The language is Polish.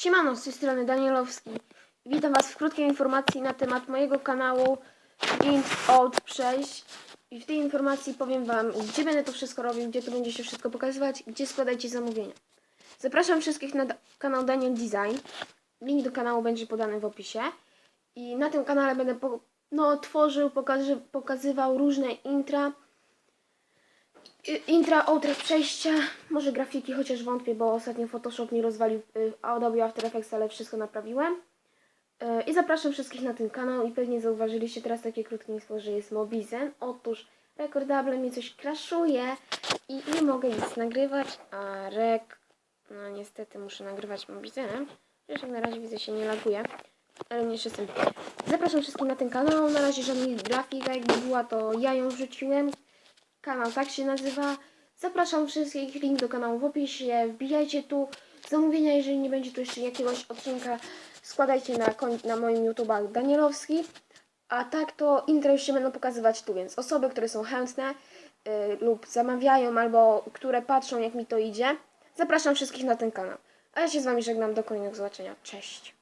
Siemano, z tej strony Danielowski. Witam Was w krótkiej informacji na temat mojego kanału Int od przejść. I w tej informacji powiem Wam, gdzie będę to wszystko robił, gdzie to będzie się wszystko pokazywać, gdzie składajcie zamówienia. Zapraszam wszystkich na kanał Daniel Design. Link do kanału będzie podany w opisie. I na tym kanale będę no, tworzył, pokazy, pokazywał różne intra, Intra, outra przejścia, może grafiki, chociaż wątpię, bo ostatnio Photoshop mi rozwalił y, Adobe After Effects, ale wszystko naprawiłem. Y, I zapraszam wszystkich na ten kanał i pewnie zauważyliście teraz takie krótkie że jest Mobizen. Otóż rekordable mi coś crashuje i nie mogę nic nagrywać, a rek... No niestety muszę nagrywać Mobizenem. Przecież jak na razie widzę się nie laguje, ale nie jestem. Zapraszam wszystkich na ten kanał, na razie żadnych grafika jakby była, to ja ją wrzuciłem. Kanał tak się nazywa. Zapraszam wszystkich, link do kanału w opisie. Wbijajcie tu zamówienia, jeżeli nie będzie tu jeszcze jakiegoś odcinka, składajcie na, na moim YouTubach Danielowski. A tak to intro już się będą pokazywać tu, więc osoby, które są chętne y, lub zamawiają, albo które patrzą jak mi to idzie, zapraszam wszystkich na ten kanał. A ja się z Wami żegnam, do kolejnego zobaczenia. Cześć!